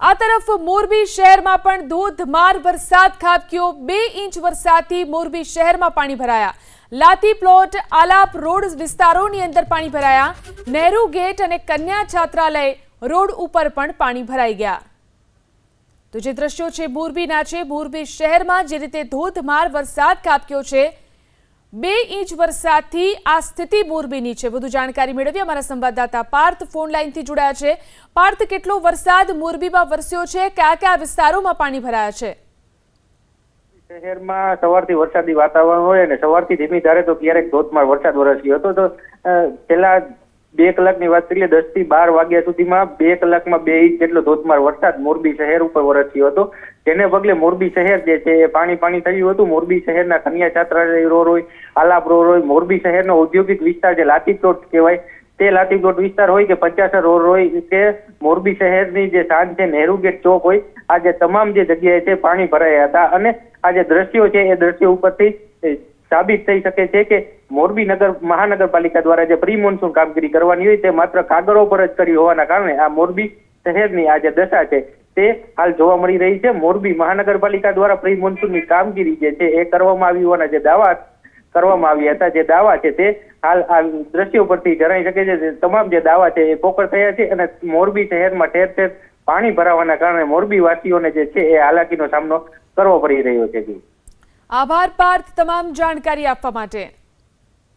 આ તરફ મોરબી શહેરમાં પણ ધોધમાર વરસાદ ખાબક્યો. બે ઇંચ વરસાદથી મોરબી શહેરમાં પાણી ભરાયા. લાતી પ્લોટ, આલાપ રોડ વિસ્તારોની અંદર પાણી ભરાયા. નહેરુ ગેટ અને કન્યા છાત્રાલય રોડ ઉપર પણ પાણી ભરાઈ ગયા. તો જે દ્રશ્યો છે મોરબીના છે, મોરબી શહેરમાં જે રીતે ધોધમાર વરસાદ ખાબક્યો છે બે ઇંચ વરસાદથી આ સ્થિતિ મોરબીની છે. વધુ જાણકારી મેળવી અમારા સંવાદદાતા પાર્થ ફોન લાઈનથી જોડાયા છે. પાર્થ, કેટલો વરસાદ મોરબીમાં વરસ્યો છે? કયા કયા વિસ્તારોમાં પાણી ભરાયા છે? શહેરમાં સવારથી વરસાદી વાતાવરણ હોય અને સવારથી ધીમી ધારે તો ક્યારેક ધોધમાર વરસાદ વરસ્યો હતો. તો છેલ્લા બે કલાકની વાત કરીએ દસથી બાર વાગ્યા સુધીમાં બે કલાકમાં બે ઇંચ જેટલો ધોધમાર વરસાદ મોરબી શહેર ઉપર વરસ્યો હતો. જેને પગલે મોરબી શહેર જે છે એ પાણી પાણી થયું હતું. મોરબી શહેરના કન્યા છાત્રાલય રોડ હોય, આલાપ રોડ હોય, મોરબી શહેરનો ઔદ્યોગિક વિસ્તાર જે લાતી પ્લોટ કહેવાય, તે લાતી પ્લોટ વિસ્તાર હોય કે પચાસ રોડ હોય કે મોરબી શહેરની જે સાંજ છે, નહેરુ ગેટ ચોક હોય, આ જે તમામ જે જગ્યાએ છે પાણી ભરાયા હતા અને આ જે દ્રશ્યો છે એ દ્રશ્યો ઉપરથી સાબિત થઈ શકે છે કે મોરબી નગર મહાનગરપાલિકા દ્વારા જે પ્રી મોન્સૂન કામગીરી કરવાની હોય તે માત્ર કાગળો પર જ કરી હોવાના કારણે આ મોરબી શહેરની આ જે દશા છે તે હાલ જોવા મળી રહી છે. મોરબી મહાનગરપાલિકા દ્વારા પ્રી મોન્સૂનની કામગીરી જે છે એ કરવામાં આવી હોવાના જે દાવા કરવામાં આવ્યા હતા, જે દાવા છે તે હાલ આ દ્રશ્યો પરથી જણાઈ શકે છે તમામ જે દાવા છે એ પોકળ થયા છે અને મોરબી શહેરમાં ઠેર ઠેર પાણી ભરાવાના કારણે મોરબી વાસીઓને જે છે એ હાલાકીનો સામનો કરવો પડી રહ્યો છે. આભાર પાર્થ, તમામ જાણકારી આપવા માટે.